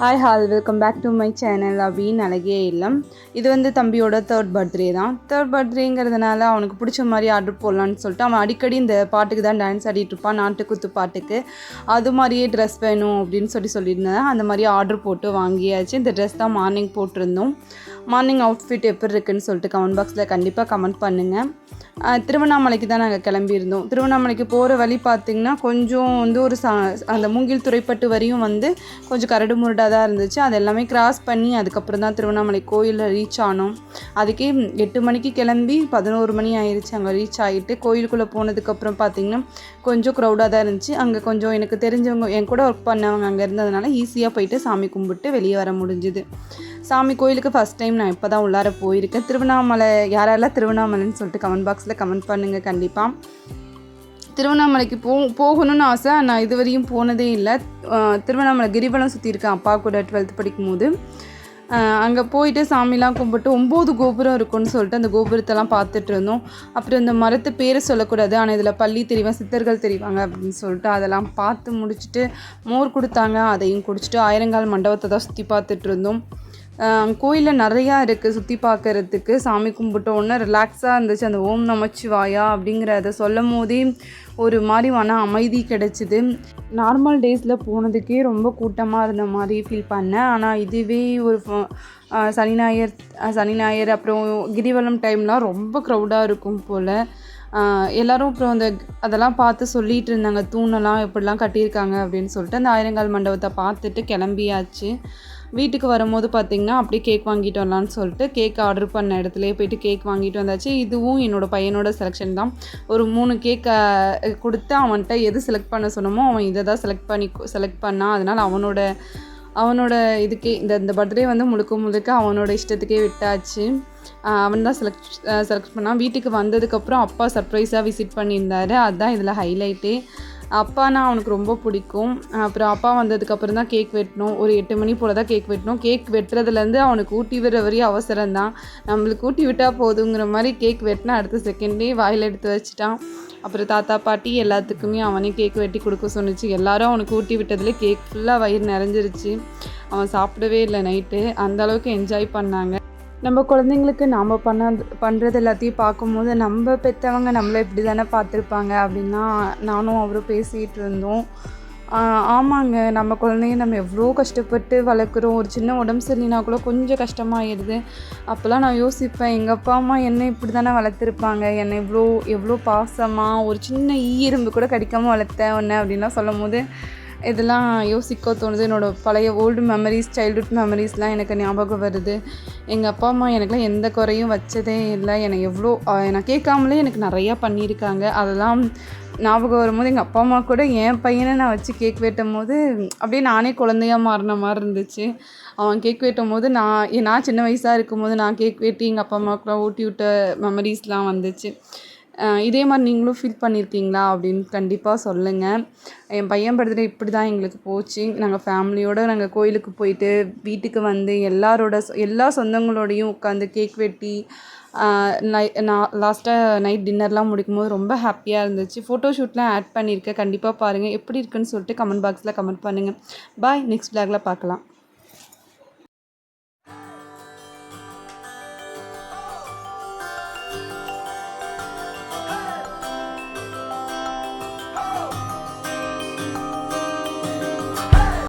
Hi all welcome back to my channel அப்படின்னு அழகே இல்லம் இது வந்து தம்பியோட தேர்ட் பர்த்டே தான். தேர்ட் பர்த்டேங்கிறதுனால அவனுக்கு பிடிச்ச மாதிரி ஆர்டர் போடலான்னு சொல்லிட்டு அவன் அடிக்கடி இந்த பாட்டுக்கு தான் டான்ஸ் ஆடிட்டு இருப்பான் நாட்டுக்குத்து பாட்டுக்கு. அது மாதிரியே ட்ரெஸ் வேணும் அப்படின்னு சொல்லி சொல்லியிருந்தேன். அந்த மாதிரி ஆர்டர் போட்டு வாங்கியாச்சு. இந்த ட்ரெஸ் தான் மார்னிங் போட்டிருந்தோம். மார்னிங் அவுட்ஃபிட் எப்படி இருக்குன்னு சொல்லிட்டு கமெண்ட் பாக்ஸில் கண்டிப்பாக கமெண்ட் பண்ணுங்கள் திருவண்ணாமலைக்கு தான் நாங்கள் கிளம்பியிருந்தோம். திருவண்ணாமலைக்கு போகிற வழி பார்த்திங்கன்னா கொஞ்சம் வந்து ஒரு சா அந்த மூங்கில் துறைப்பட்டு வரையும் வந்து கொஞ்சம் கரடு முரடாக தான் இருந்துச்சு. அது எல்லாமே கிராஸ் பண்ணி அதுக்கப்புறம் தான் திருவண்ணாமலை கோயிலில் ரீச் ஆனோம். அதுக்கே எட்டு மணிக்கு கிளம்பி பதினோரு மணி ஆயிடுச்சு அங்கே ரீச் ஆகிட்டு கோயிலுக்குள்ளே போனதுக்கப்புறம் பார்த்திங்கன்னா கொஞ்சம் க்ரௌடாக தான் இருந்துச்சு. அங்கே கொஞ்சம் எனக்கு தெரிஞ்சவங்க என் கூட ஒர்க் பண்ணவங்க அங்கே இருந்ததுனால ஈஸியாக போயிட்டு சாமி கும்பிட்டு வெளியே வர முடிஞ்சுது. சாமி கோயிலுக்கு ஃபஸ்ட் டைம் நான் இப்போ தான் உள்ளார போயிருக்கேன். திருவண்ணாமலை யாரெல்லாம் திருவண்ணாமலைன்னு சொல்லிட்டு கமெண்ட் பாக்ஸில் கமெண்ட் பண்ணுங்கள் கண்டிப்பாக திருவண்ணாமலைக்கு போ போகணும்னு ஆசை நான் இதுவரையும் போனதே இல்லை. திருவண்ணாமலை கிரிவலம் சுற்றியிருக்கேன் அப்பா கூட டுவெல்த் படிக்கும்போது. அங்கே போயிட்டு சாமிலாம் கும்பிட்டு ஒம்பது கோபுரம் இருக்கும்னு சொல்லிட்டு அந்த கோபுரத்தெல்லாம் பார்த்துட்டு இருந்தோம். அப்புறம் இந்த மரத்து பேரை சொல்லக்கூடாது ஆனால் இதில் பள்ளி தெரியும் சித்தர்கள் தெரிவாங்க அப்படின்னு சொல்லிட்டு அதெல்லாம் பார்த்து முடிச்சுட்டு மோர் கொடுத்தாங்க. அதையும் குடிச்சிட்டு ஆயிரங்கால் மண்டபத்தை தான் சுற்றி பார்த்துட்டு இருந்தோம். கோயிலில் நிறையா இருக்குது சுற்றி பார்க்கறதுக்கு. சாமி கும்பிட்ட உடனே ரிலாக்ஸாக இருந்துச்சு. அந்த ஓம் நமச்சிவாயா அப்படிங்கிறத சொல்லும் போதே ஒரு மாதிரி மன அமைதி கிடச்சிது. நார்மல் டேஸில் போனதுக்கே ரொம்ப கூட்டமாக இருந்த மாதிரி ஃபீல் பண்ணேன். ஆனால் இதுவே ஒரு சனி ஞாயிறு சனி ஞாயிறு அப்புறம் கிரிவலம் டைம்லாம் ரொம்ப க்ரௌடாக இருக்கும் போல். எல்லோரும் அப்புறம் அந்த அதெல்லாம் பார்த்து சொல்லிட்டு இருந்தாங்க. தூணெல்லாம் எப்படிலாம் கட்டியிருக்காங்க அப்படின்னு சொல்லிட்டு அந்த ஆயிரங்கால் மண்டபத்தை பார்த்துட்டு கிளம்பியாச்சு. வீட்டுக்கு வரும்போது பார்த்திங்கன்னா அப்படியே கேக் வாங்கிட்டு வரலான்னு சொல்லிட்டு கேக் ஆர்டர் பண்ண இடத்துல போயிட்டு கேக் வாங்கிட்டு வந்தாச்சு. இதுவும் என்னோட பையனோட செலெக்ஷன் தான். ஒரு மூணு கேக் கொடுத்து அவன்கிட்ட எது செலக்ட் பண்ண சொன்னமோ அவன் இதை தான் செலக்ட் பண்ணி செலக்ட் பண்ணான் அதனால் அவனோட அவனோட இதுக்கே இந்த இந்த பர்த்டே வந்து முழுக்க முழுக்க அவனோட இஷ்டத்துக்கே விட்டாச்சு. அவன் தான் செலக்ட் செலக்ட் பண்ணான். வீட்டுக்கு வந்ததுக்கப்புறம் அப்பா சர்ப்ரைஸாக விசிட் பண்ணியிருந்தாரு. அதுதான் இதில் ஹைலைட்டே அப்பானா அவனுக்கு ரொம்ப பிடிக்கும். அப்புறம் அப்பா வந்ததுக்கப்புறம் தான் கேக் வெட்டணும். ஒரு எட்டு மணி போல் தான் கேக் வெட்டணும். கேக் வெட்டுறதுலேருந்து அவனுக்கு ஊட்டி விடுற வரையும் அவசரம் தான். நம்மளுக்கு ஊட்டி விட்டால் போதுங்கிற மாதிரி கேக் வெட்டினா அடுத்த செகண்டே வாயில் எடுத்து வச்சுட்டான். அப்புறம் தாத்தா பாட்டி எல்லாத்துக்குமே அவனே கேக் வெட்டி கொடுக்க சொன்னுச்சு. எல்லாரும் அவனுக்கு ஊட்டி விட்டதுலேயே கேக் ஃபுல்லாக வயிறு நிறைஞ்சிருச்சு. அவன் சாப்பிடவே இல்லை நைட்டு அந்தளவுக்கு என்ஜாய் பண்ணாங்க. நம்ம குழந்தைங்களுக்கு நாம் பண்ண பண்ணுறது எல்லாத்தையும் பார்க்கும்போது நம்ம பெற்றவங்க நம்மளை இப்படி தானே பார்த்துருப்பாங்க அப்படின்னா நானும் அவரும் பேசிகிட்டு இருந்தோம். ஆமாங்க. நம்ம குழந்தைங்க நம்ம எவ்வளோ கஷ்டப்பட்டு வளர்க்குறோம். ஒரு சின்ன உடம்பு சரியில்லைனா கூட கொஞ்சம் கஷ்டமாயிடுது அப்போல்லாம் நான் யோசிப்பேன் எங்கள் அப்பா அம்மா என்னை இப்படி தானே வளர்த்துருப்பாங்க? என்னை இவ்வளோ எவ்வளோ பாசமாக ஒரு சின்ன ஈ எறும்பு கூட கடிக்காமல் வளர்த்தேன் ஒன்று அப்படின்லாம் சொல்லும் போது இதெல்லாம் யோசிக்க தோணுது. என்னோட பழைய ஓல்டு மெமரிஸ் சைல்ட்ஹுட் மெமரிஸ்லாம் எனக்கு ஞாபகம் வருது. எங்கள் அப்பா அம்மா எனக்குலாம் எந்த குறையும் வச்சதே இல்லை. என்னை எவ்வளோ நான் கேட்காமலே எனக்கு நிறையா பண்ணியிருக்காங்க. அதெல்லாம் ஞாபகம் வரும்போது எங்கள் அப்பா அம்மா கூட என் பையனை நான் வச்சு கேக் வெட்டும் போது அப்படியே நானே குழந்தையா மாறின மாதிரி இருந்துச்சு. அவன் கேக் வெட்டும் போது நான் நான் சின்ன வயசாக இருக்கும்போது நான் கேக் வெட்டி எங்கள் அப்பா அம்மாவுக்குலாம் ஊட்டி விட்ட மெமரிஸ்லாம் வந்துச்சு. இதே மாதிரி நீங்களும் ஃபீல் பண்ணியிருக்கீங்களா அப்படின்னு கண்டிப்பாக சொல்லுங்கள் என் பையன் பர்த்டே இப்படி தான் எங்களுக்கு போச்சு. நாங்கள் ஃபேமிலியோடு நாங்கள் கோயிலுக்கு போயிட்டு வீட்டுக்கு வந்து எல்லாரோட எல்லா சொந்தங்களோடையும் உட்காந்து கேக் வெட்டி நை நான் லாஸ்ட்டாக நைட் டின்னர்லாம் முடிக்கும்போது ரொம்ப ஹாப்பியாக இருந்துச்சு. ஃபோட்டோ ஷூட்லாம் ஆட் பண்ணியிருக்கேன். கண்டிப்பாக பாருங்கள் எப்படி இருக்குன்னு சொல்லிட்டு கமெண்ட் பாக்ஸில் கமெண்ட் பண்ணுங்கள் பாய் நெக்ஸ்ட் பிளாகில் பார்க்கலாம்.